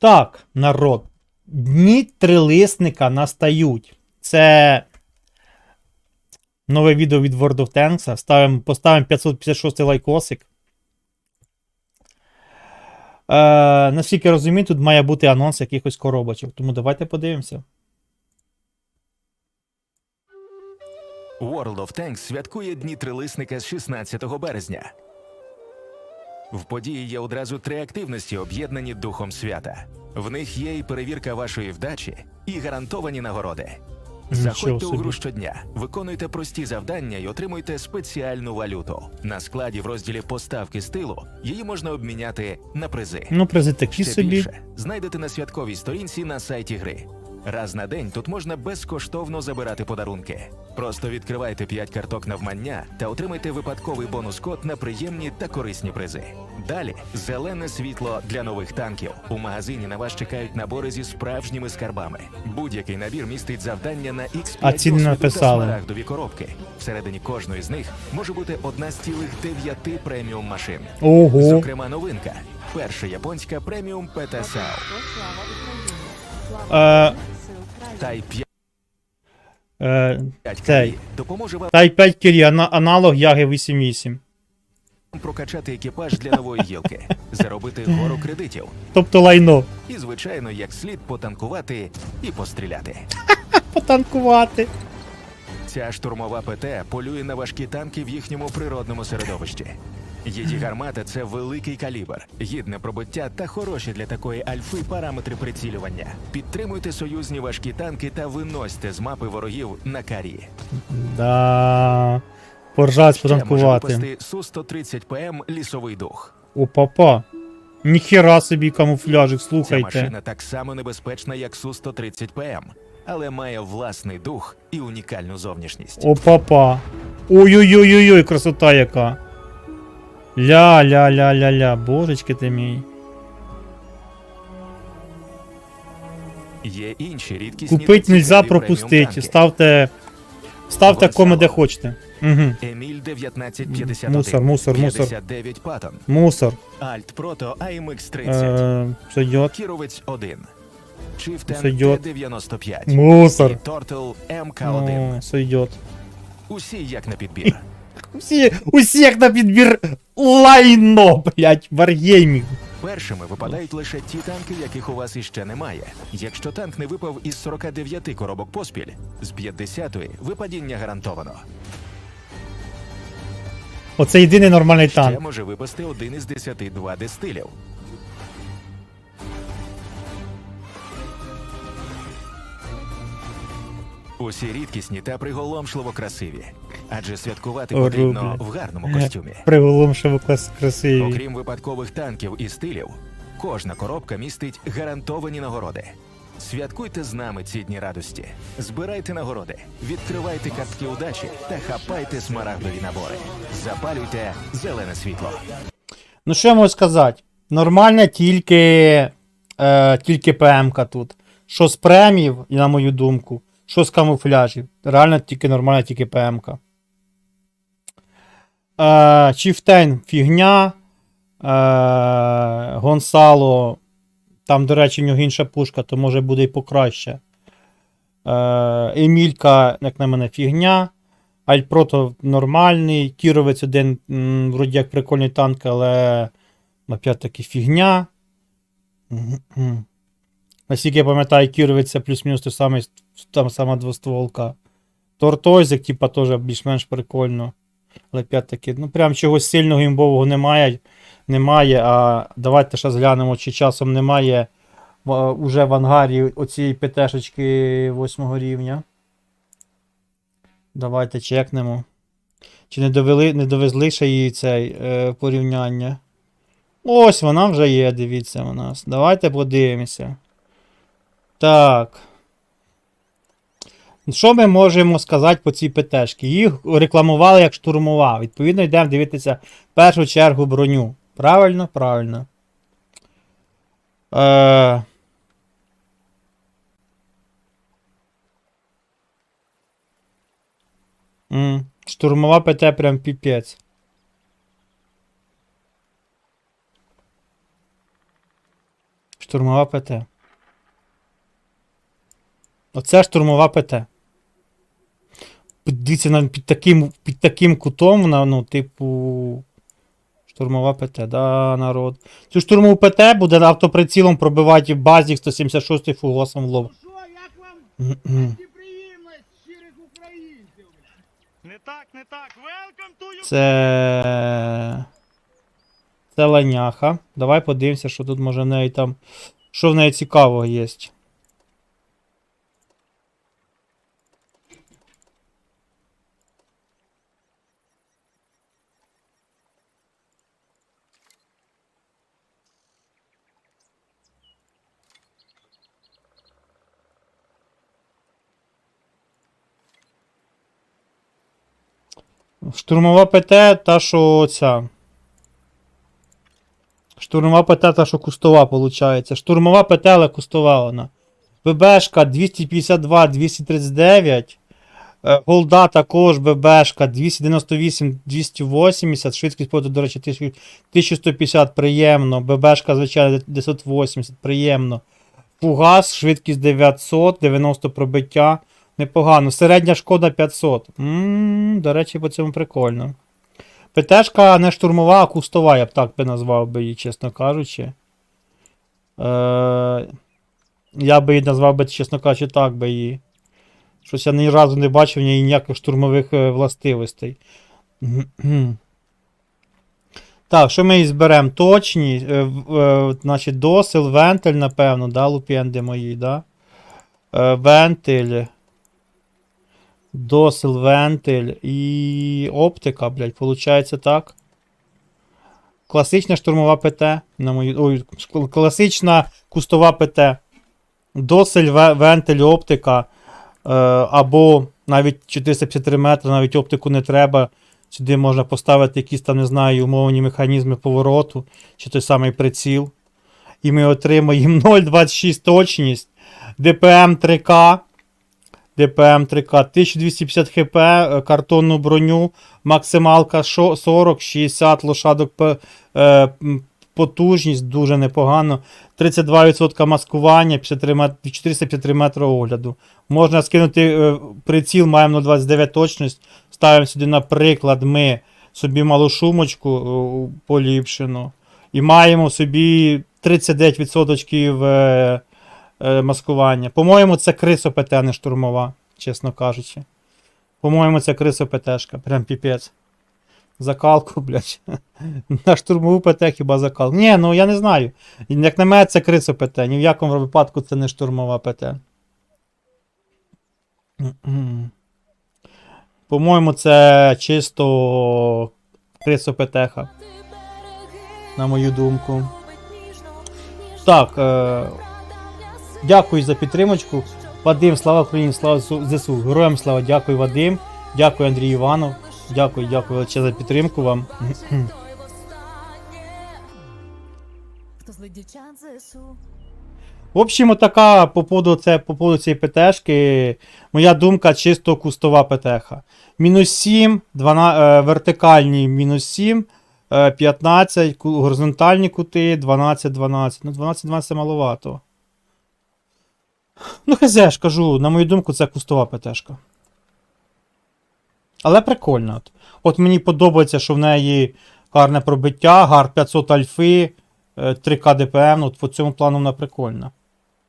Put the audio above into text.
Так, народ. Дні трилисника настають. Це нове відео від World of Tanks. Ставимо, поставимо 556 лайкосик. Е, наскільки розумію, тут має бути анонс якихось коробочок. Тому давайте подивимося. World of Tanks святкує Дні трилисника з 16 березня. В події є одразу три активності, об'єднані духом свята. В них є і перевірка вашої вдачі, і гарантовані нагороди. Заходьте у гру щодня, виконуйте прості завдання і отримуйте спеціальну валюту. На складі в розділі поставки стилу її можна обміняти на призи. Ну, призи такі Ще собі. більше знайдете на святковій сторінці на сайті гри. Раз на день тут можна безкоштовно забирати подарунки. Просто відкривайте 5 карток навмання та отримайте випадковий бонус-код на приємні та корисні призи. Далі зелене світло для нових танків. У магазині на вас чекають набори зі справжніми скарбами. Будь-який набір містить завдання на X5 А ціни досвіду написали. та смарагдові коробки. Всередині кожної з них може бути одна з цілих дев'яти преміум машин. Ого. Зокрема, новинка. Перша японська преміум ПТСАУ. Е, Type 5 е, цей. допоможе вам Type 5 Кірі, ана- аналог Яги 8.8. прокачати екіпаж для нової гілки, заробити гору кредитів Тобто лайно. і, звичайно, як слід потанкувати і постріляти. Потанкувати. Ця штурмова ПТ полює на важкі танки в їхньому природному середовищі. Її гармата це великий калібр, гідне пробиття та хороші для такої альфи параметри прицілювання. Підтримуйте союзні важкі танки та виносьте з мапи ворогів на карі. Да. Поржать потанкувати. Су-130 ПМ лісовий дух. О, папа. Ніхера собі камуфляжик, Ця слухайте. машина так само небезпечна, як Су-130 ПМ, але має власний дух і унікальну зовнішність. О, папа. Ой-ой-ой-ой, красота яка. Ля-ля-ля-ля-ля. Божечки ти мій. Є інші рідкісні Купить та нельзя цікаві пропустити. преміум-танки. Ставте. Ставте Гонсало. коми де хочете. Угу. Еміль 1951, Мусор, мусор, мусор. 59 Паттон, Мусор. Альт Прото AMX 30, Е. Кіровець 1, Chieftain Сойдет. Т-95 Мусор. Turtle МК-1. О, сойдет. Усі як на підбір. Усі, усіх на підбір лайно, блять, варгеймінг. Першими випадають лише ті танки, яких у вас іще немає. Якщо танк не випав із 49 коробок поспіль, з 50-ї випадіння гарантовано. Оце єдиний нормальний Ще танк. може випасти один із 10 2D стилів. Усі рідкісні та приголомшливо красиві. Адже святкувати О, потрібно в гарному костюмі. Приголомшиво клас красиві. Окрім випадкових танків і стилів, кожна коробка містить гарантовані нагороди. Святкуйте з нами ці дні радості. Збирайте нагороди, відкривайте картки удачі та хапайте смарагдові набори. Запалюйте зелене світло. Ну що я можу сказати? Нормальна тільки, е, тільки ПМК тут. Що з премів, на мою думку, що з камуфляжів. Реально тільки нормальна тільки ПМК. Е, Чіфтейн фігня. Е, Гонсало. Там, до речі, в нього інша пушка, то може буде і покраще. Е, Емілька, як на мене, фігня. Альпрото нормальний. Кіровець один, м, вроді як прикольний танк, але опять-таки фігня. Наскільки я пам'ятаю, Кіровець це плюс-мінус той самий, там сама двостволка. Тортойзик, типа, теж більш-менш прикольно. Але опять-таки, ну прям чогось сильного імбового немає. Немає. А давайте ще зглянемо, чи часом немає в, уже в ангарі оцієї ПТшечки 8 рівня. Давайте чекнемо. Чи не довели, не довезли ще її цей е, порівняння? Ось вона вже є, дивіться у нас. Давайте подивимося. Так. Що ми можемо сказати по цій ПТшки? Їх рекламували як штурмова. Відповідно, йдемо дивитися в першу чергу броню. Правильно? Правильно. Е... Штурмова ПТ прям піпець. Штурмова ПТ. Оце штурмова ПТ. Дивіться, під таким, під таким кутом вона, ну, типу. Штурмова ПТ, да, народ. Цю штурмову ПТ буде автоприцілом пробивати базік 176 фугосом в лоб. Ну що, як вам Мгм. гостеприємність щирих українців? Не так, не так. Welcome to you. Це. Це ланяха. Давай подивимося, що тут може в неї там. Що в неї цікавого є. Штурмова ПТ, та що ця. Штурмова ПТ, та що кустова, виходить. Штурмова ПТ, але кустова вона. ББшка 252, 239. Е, Голда також ББшка 298, 280. Швидкість поту, до речі, 1150 приємно. ББшка, звичайно, 980, приємно. Фугас, швидкість 900, 90 пробиття. Непогано. Середня шкода 500. Ммм, до речі, по цьому прикольно. ПТшка не штурмова, а кустова, я б так би назвав би її, чесно кажучи. Е, я би її назвав би, чесно кажучи, так би її. Щось я ні разу не бачив неї ніяких штурмових е, властивостей. Так, що ми її зберемо? Точні. Е, е, значить, досил, вентиль, напевно, да, лупенди мої, да? Е, вентиль. Досил, вентиль і оптика, блядь, получається так. Класична штурмова ПТ. На мою... Ой, класична кустова ПТ. Досель, вентиль, оптика. Е, або навіть 453 метри, навіть оптику не треба. Сюди можна поставити якісь там, не знаю, умовні механізми повороту, чи той самий приціл. І ми отримаємо 0,26 точність, DPM 3К. ДПМ 3К, 1250 хп, е, картонну броню, максималка 40, 60 лошадок е, потужність, дуже непогано. 32% маскування, 453 метри огляду. Можна скинути е, приціл, маємо 0,29 точність. Ставимо сюди, наприклад, ми собі малу шумочку поліпшену. І маємо собі 39% е, е, маскування. По-моєму, це крисо ПТ, не штурмова, чесно кажучи. По-моєму, це крисо ПТшка, прям піпець. Закалку, блядь. На штурмову ПТ хіба закалку. Ні, ну я не знаю. Як на мене, це крисо ПТ. Ні в якому випадку це не штурмова ПТ. По-моєму, це чисто крисо ПТХ, на мою думку. Так, е, Дякую за підтримочку. Вадим, слава Україні, слава ЗСУ. Героям слава, дякую, Вадим. Дякую, Андрій Іванов. Дякую, дякую величезне за підтримку вам. В общем, така по поводу, це, по поводу цієї ПТшки, моя думка чисто кустова ПТХ. Мінус 7, 12, е, вертикальні мінус 7, е, 15, горизонтальні кути, 12, 12. Ну, 12, 12 маловато. Ну, хз, ж кажу, на мою думку, це кустова птшка. Але прикольно. От. от мені подобається, що в неї гарне пробиття, гар 500 альфи, е, 3К ДПМ, ну, от по цьому плану вона прикольна.